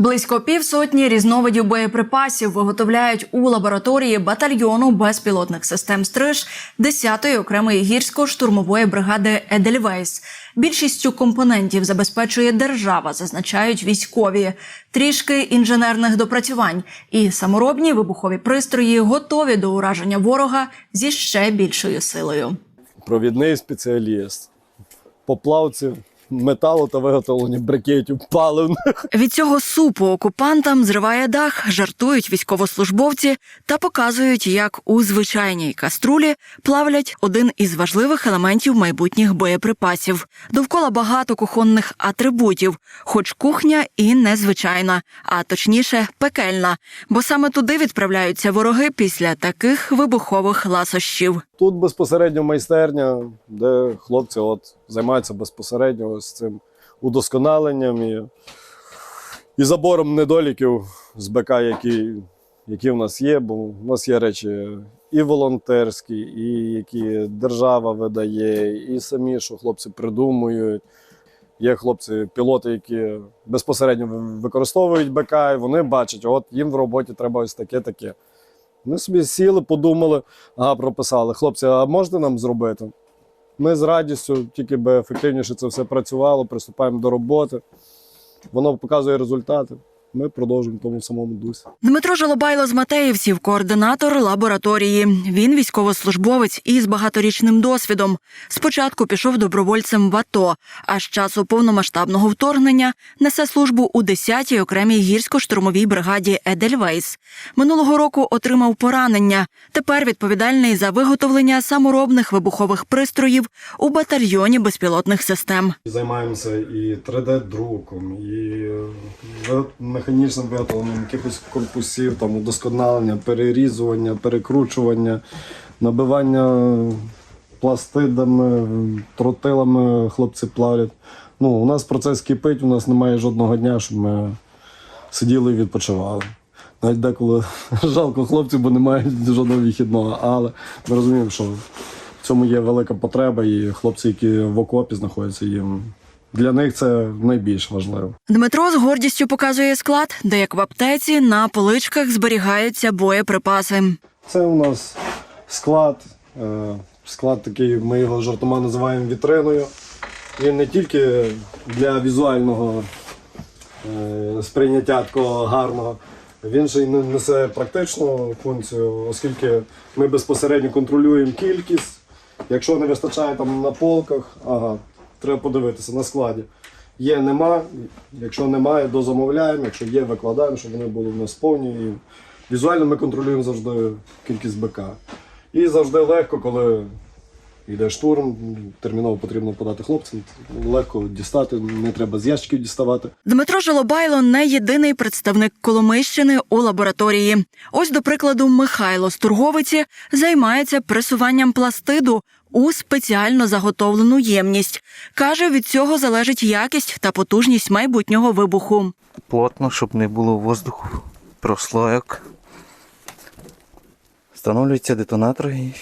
Близько півсотні різновидів боєприпасів виготовляють у лабораторії батальйону безпілотних систем стриж 10-ї окремої гірсько-штурмової бригади Едельвейс. Більшістю компонентів забезпечує держава, зазначають військові. Трішки інженерних допрацювань і саморобні вибухові пристрої готові до ураження ворога зі ще більшою силою. провідний спеціаліст, поплавці металу та виготовлення брикетів паливних. Від цього супу окупантам зриває дах, жартують військовослужбовці та показують, як у звичайній каструлі плавлять один із важливих елементів майбутніх боєприпасів. Довкола багато кухонних атрибутів, хоч кухня і незвичайна, а точніше пекельна, бо саме туди відправляються вороги після таких вибухових ласощів. Тут безпосередньо майстерня, де хлопці от займаються безпосередньо ось цим удосконаленням і, і забором недоліків з БК, які, які в нас є, бо в нас є речі і волонтерські, і які держава видає, і самі, що хлопці придумують. Є хлопці, пілоти, які безпосередньо використовують БК, і вони бачать, от їм в роботі треба ось таке-таке. Ми собі сіли, подумали, ага, прописали. Хлопці, а можете нам зробити? Ми з радістю, тільки би ефективніше це все працювало, приступаємо до роботи. Воно показує результати. Ми продовжуємо в тому самому дусі. Дмитро Жолобайло з Матеївців, координатор лабораторії. Він військовослужбовець із багаторічним досвідом. Спочатку пішов добровольцем в АТО, а з часу повномасштабного вторгнення несе службу у 10-й окремій гірсько-штурмовій бригаді Едельвейс. Минулого року отримав поранення. Тепер відповідальний за виготовлення саморобних вибухових пристроїв у батальйоні безпілотних систем. Займаємося і 3D-друком, і е, механічним виготовленням якихось корпусів, там, удосконалення, перерізування, перекручування, набивання пластидами, тротилами хлопці плавлять. Ну, у нас процес кипить, у нас немає жодного дня, щоб ми сиділи і відпочивали. Навіть деколи жалко хлопців, бо немає жодного вихідного, але ми розуміємо, що в цьому є велика потреба, і хлопці, які в окопі знаходяться, їм для них це найбільш важливо. Дмитро з гордістю показує склад, де як в аптеці на поличках зберігаються боєприпаси. Це у нас склад. е, Склад такий, ми його жартома називаємо вітриною. Він не тільки для візуального е, сприйняття такого гарного, він ще й не- несе практичну функцію, оскільки ми безпосередньо контролюємо кількість. Якщо не вистачає там на полках, ага, треба подивитися на складі. Є, нема. Якщо немає, дозамовляємо. Якщо є, викладаємо, щоб вони були в нас повні. І візуально ми контролюємо завжди кількість БК. І завжди легко, коли йде штурм, терміново потрібно подати хлопцям. Легко дістати, не треба з ящиків діставати. Дмитро Жолобайло не єдиний представник Коломийщини у лабораторії. Ось, до прикладу, Михайло з Турговиці займається пресуванням пластиду у спеціально заготовлену ємність. Каже, від цього залежить якість та потужність майбутнього вибуху. плотно, щоб не було воздуху, прослойок. Встановлюється детонатор і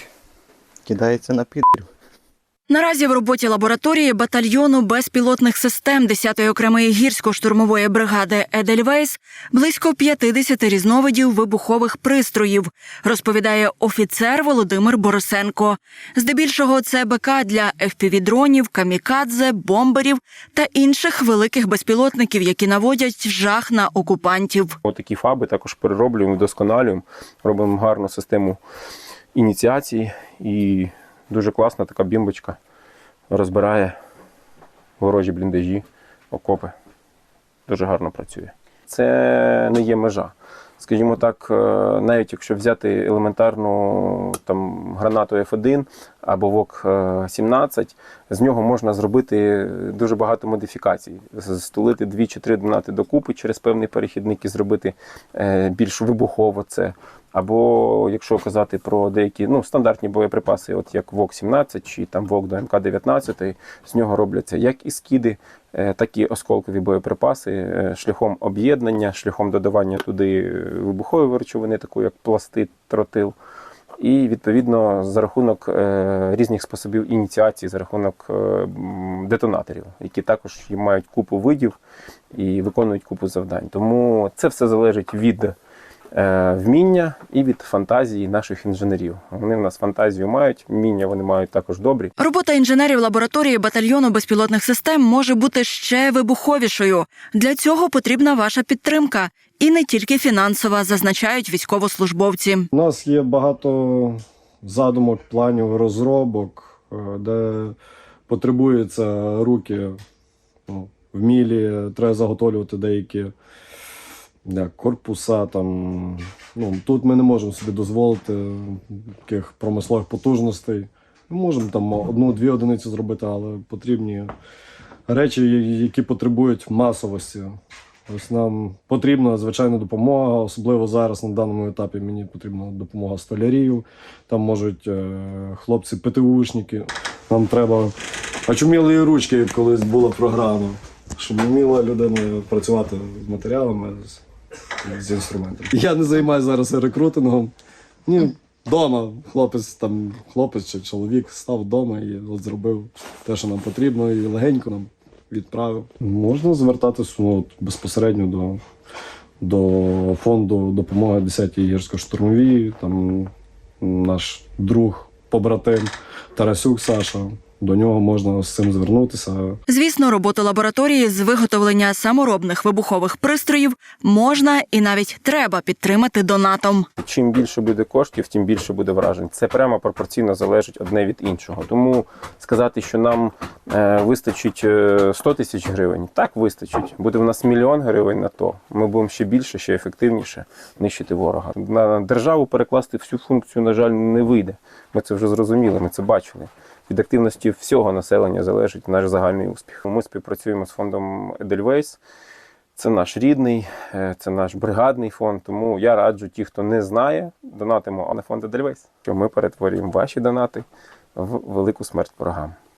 кидається на підрів. Наразі в роботі лабораторії батальйону безпілотних систем 10-ї окремої гірсько-штурмової бригади Едельвейс близько 50 різновидів вибухових пристроїв, розповідає офіцер Володимир Борисенко. Здебільшого це БК для FPV-дронів, камікадзе, бомберів та інших великих безпілотників, які наводять жах на окупантів. Отакі фаби також перероблюємо, вдосконалюємо, робимо гарну систему ініціації і дуже класна така бімбочка розбирає ворожі бліндажі, окопи. Дуже гарно працює. Це не є межа. Скажімо так, е, навіть якщо взяти елементарну там, гранату F1 або ВОК-17, з нього можна зробити дуже багато модифікацій. Стулити дві чи три донати докупи через певний перехідник і зробити е, більш вибухово це. Або якщо казати про деякі ну, стандартні боєприпаси, от як ВОК-17 чи там ВОК до МК-19, з нього робляться як і скиди, е, так і осколкові боєприпаси е, шляхом об'єднання, шляхом додавання туди вибухової речовини, такої як пластит, тротил. І відповідно за рахунок е, різних способів ініціації, за рахунок е, детонаторів, які також мають купу видів і виконують купу завдань. Тому це все залежить від вміння і від фантазії наших інженерів. Вони в нас фантазію мають, вміння вони мають також добрі. Робота інженерів лабораторії батальйону безпілотних систем може бути ще вибуховішою. Для цього потрібна ваша підтримка, і не тільки фінансова, зазначають військовослужбовці. У нас є багато задумок, планів, розробок, е, де потребуються руки ну, вмілі, треба заготовлювати деякі як, корпуса. Там. Ну, тут ми не можемо собі дозволити таких промислових потужностей. Ми можемо там одну-дві одиниці зробити, але потрібні речі, які потребують масовості. Ось нам потрібна звичайна допомога, особливо зараз на даному етапі мені потрібна допомога столярів. Там можуть е, хлопці ПТУшники. Нам треба очумілої ручки, колись була програма, щоб вміла людина працювати з матеріалами, з, інструментами. Я не займаюся зараз рекрутингом. Ні, Дома хлопець там, хлопець чи чоловік став вдома і от зробив те, що нам потрібно, і легенько нам відправив. Можна звертатися ну, безпосередньо до, до фонду допомоги 10-й гірсько-штурмовій. Там наш друг, побратим Тарасюк Саша. До нього можна з цим звернутися. Звісно, роботу лабораторії з виготовлення саморобних вибухових пристроїв можна і навіть треба підтримати донатом. Чим більше буде коштів, тим більше буде вражень. Це прямо пропорційно залежить одне від іншого. Тому сказати, що нам е, вистачить е, 100 тисяч гривень, так вистачить. Буде в нас мільйон гривень на то. Ми будемо ще більше, ще ефективніше нищити ворога. На державу перекласти всю функцію, на жаль, не вийде. Ми це вже зрозуміли, ми це бачили. Від активності всього населення залежить наш загальний успіх. Ми співпрацюємо з фондом Edelweiss. Це наш рідний, е, це наш бригадний фонд. Тому я раджу ті, хто не знає, донатимо на фонд Edelweiss, що ми перетворюємо ваші донати в велику смерть ворогам.